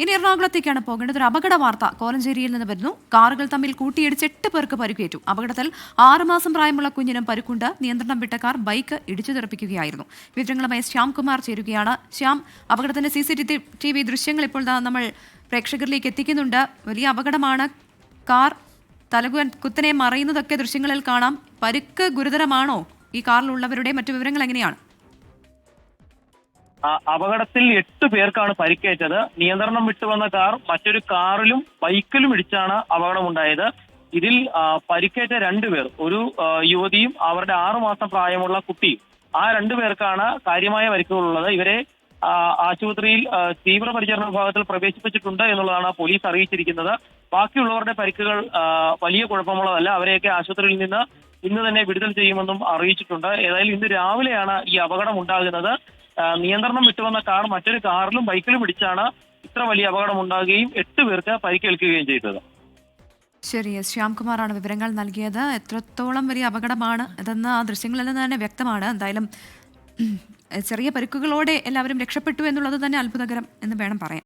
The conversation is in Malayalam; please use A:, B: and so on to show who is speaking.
A: ഇനി എറണാകുളത്തേക്കാണ് പോകേണ്ടത്. ഒരു അപകട വാർത്ത കോലഞ്ചേരിയിൽ നിന്ന് വരുന്നു. കാറുകൾ തമ്മിൽ കൂട്ടിയിടിച്ച് എട്ട് പേർക്ക് പരിക്കേറ്റു. അപകടത്തിൽ ആറുമാസം പ്രായമുള്ള കുഞ്ഞിനും പരുക്കുണ്ട്. നിയന്ത്രണം വിട്ട കാർ ബൈക്ക് ഇടിച്ചു തെറിപ്പിക്കുകയായിരുന്നു. വിവരങ്ങളുമായി ശ്യാംകുമാർ ചേരുകയാണ്. ശ്യാം അപകടത്തിന്റെ സി സി ടി വി ദൃശ്യങ്ങൾ ഇപ്പോൾ നമ്മൾ പ്രേക്ഷകരിലേക്ക് എത്തിക്കുന്നുണ്ട്. വലിയ അപകടമാണ്. കാർ തലകു കുത്തനെ മറയുന്നതൊക്കെ ദൃശ്യങ്ങളിൽ കാണാം. പരുക്ക് ഗുരുതരമാണോ? ഈ കാറിലുള്ളവരുടെ മറ്റു വിവരങ്ങൾ എങ്ങനെയാണ്?
B: അപകടത്തിൽ എട്ട് പേർക്കാണ് പരിക്കേറ്റത്. നിയന്ത്രണം വിട്ടുവന്ന കാർ മറ്റൊരു കാറിലും ബൈക്കിലും ഇടിച്ചാണ് അപകടമുണ്ടായത്. ഇതിൽ പരിക്കേറ്റ രണ്ടുപേർ ഒരു യുവതിയും അവരുടെ ആറുമാസം പ്രായമുള്ള കുട്ടിയും. ആ രണ്ടുപേർക്കാണ് കാര്യമായ പരിക്കുകളുള്ളത്. ഇവരെ ആശുപത്രിയിൽ തീവ്രപരിചരണ വിഭാഗത്തിൽ പ്രവേശിപ്പിച്ചിട്ടുണ്ട് എന്നുള്ളതാണ് പോലീസ് അറിയിച്ചിരിക്കുന്നത്. ബാക്കിയുള്ളവരുടെ പരിക്കുകൾ വലിയ കുഴപ്പമുള്ളതല്ല. അവരെയൊക്കെ ആശുപത്രിയിൽ നിന്ന് ഇന്ന് തന്നെ വിടുതൽ ചെയ്യുമെന്നും അറിയിച്ചിട്ടുണ്ട്. ഏതായാലും ഇന്ന് രാവിലെയാണ് ഈ അപകടം ഉണ്ടാകുന്നത്. നിയന്ത്രണം വിട്ടുവന്ന കാർ മറ്റൊരു കാറിലും ബൈക്കിലും പിടിച്ചാണ് ഇത്ര വലിയ അപകടം ഉണ്ടാകുകയും എട്ട് പേർക്ക് പരിക്കേൽക്കുകയും ചെയ്തത്.
A: ശരി എസ്. ശ്യാംകുമാറാണ് വിവരങ്ങൾ നൽകിയത്. എത്രത്തോളം വലിയ അപകടമാണ് ഇതെന്ന് ആ ദൃശ്യങ്ങളിൽ നിന്ന് തന്നെ വ്യക്തമാണ്. എന്തായാലും ചെറിയ പരിക്കുകളോടെ എല്ലാവരും രക്ഷപ്പെട്ടു എന്നുള്ളത് തന്നെ അത്ഭുതകരം എന്ന് വേണം പറയാൻ.